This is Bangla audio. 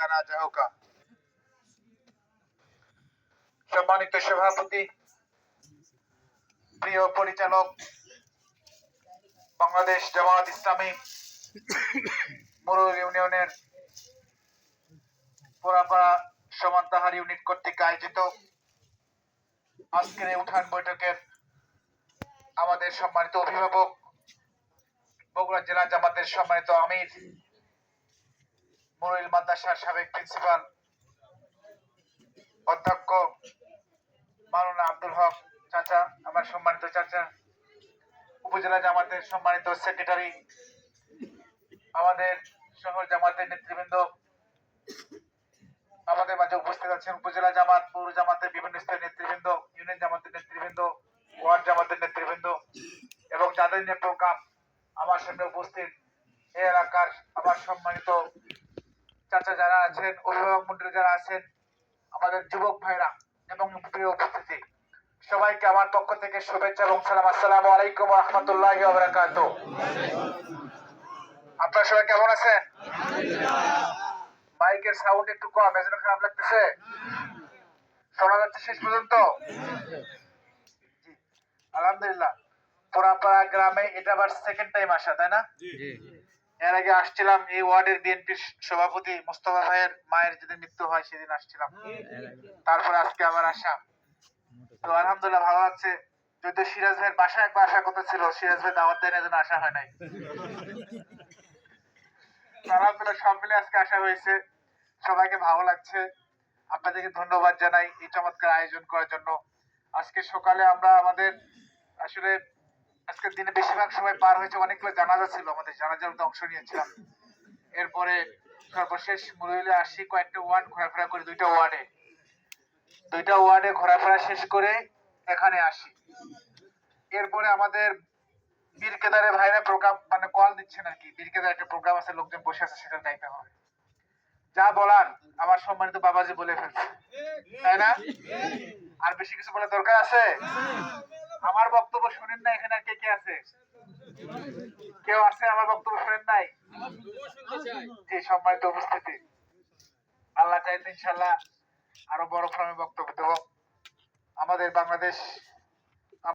হোকা না যা সম্মানিত সভাপতি, প্রিয় পরিচালক, বাংলাদেশ জামাত ইসলামী, মুরুল ইউনিয়নের পোড়াপাড়া সমান্তাহার ইউনিট কর্তৃক আয়োজিত আজকের উঠান বৈঠকের আমাদের সম্মানিত অভিভাবক, বগুড়া জেলা জামাতের সম্মানিত আমির মুরুল মাদ্রাসার সাবেক প্রিন্সিপাল অধ্যক্ষ মাওলানা আব্দুল হক চাচা, আমার সম্মানিত চাচা, উপজেলা জামাতের সম্মানিত সেক্রেটারি, আমাদের শহর জামাতের নেতৃবৃন্দ, আমাদের মাঝে উপস্থিত আছেন উপজেলা জামাত, পৌর জামাতের বিভিন্ন স্তরের নেতৃবৃন্দ, ইউনিয়ন জামাতের নেতৃবৃন্দ, ওয়ার্ড জামাতের নেতৃবৃন্দ এবং যাদের নিয়ে প্রোগ্রাম আমার সামনে উপস্থিত এই এলাকার আমার সম্মানিত চাচা যারা আছেন, অভিভাবক মন্ডলী যারা আছেন, আমাদের যুবক ভাইরা এবং প্রিয় উপস্থিতি, সবাইকে আমার পক্ষ থেকে শুভেচ্ছা এবং সালাম। আসসালামু আলাইকুম রহমতুল্লাহ আপনারা সবাই কেমন আছেন? মাইকের সাউন্ড একটু কম, এজন্য খারাপ লাগতেছে। শোনা যাচ্ছে শেষ পর্যন্ত? আলহামদুলিল্লাহ। পোড়াপাড়া গ্রামে এটা আবার সেকেন্ড টাইম আসা, তাই না? এর আগে আসছিলাম এই ওয়ার্ডের বিএনপির সভাপতি মোস্তফা ভাইয়ের মায়ের যেদিন মৃত্যু হয় সেদিন আসছিলাম। তারপরে আজকে আবার আসা। তো আলহামদুলিল্লাহ ভালো লাগছে যদিও সিরাজ ভাইয়ের বাসায় একবার আসার কথা ছিল সিরাজ ভাই দাওয়াত দেন এজন্য আসা হয় নাই। আলহামদুলিল্লাহ সব মিলে আজকে আসা হয়েছে। সবাইকে ভালো লাগছে। আপনাদেরকে ধন্যবাদ জানাই এই চমৎকার আয়োজন করার জন্য। আজকে সকালে আমরা আমাদের আসলে আজকের দিনে বেশিরভাগ সময় পার হয়েছে অনেকগুলো জানাজা ছিল, আমাদের জানাজার মধ্যে অংশ নিয়েছিলাম। এরপরে সর্বশেষ মুরুইলে আসি কয়েকটা ওয়ার্ড, ঘোরাফেরা করি দুইটা ওয়ার্ডে। দুইটা ওয়ার্ডে ঘোরাফেরা শেষ করে এখানে আসি। এরপরে আমাদের বীর কেদারে ভাইরা প্রোগ্রাম মানে কল দিচ্ছেন আর কি। বীর কেদার একটা প্রোগ্রাম আছে, লোকজন বসে আছে, সেটা দায়িত্ব হবে। যা বলার আমার সম্মানিত বাবাজি বলে ফেলছে। তাই না? আর বেশি কিছু বলার দরকার আছে? আমার বক্তব্য শুনেন না এখানে কে কে আছে? কেউ আছে আমার বক্তব্য শুনেন নাই? যে সম্মানিত উপস্থিতি। আল্লাহ চাইতে ইনশাল্লাহ আরও বড় ফর্মে বক্তব্য দেব। আমাদের বাংলাদেশ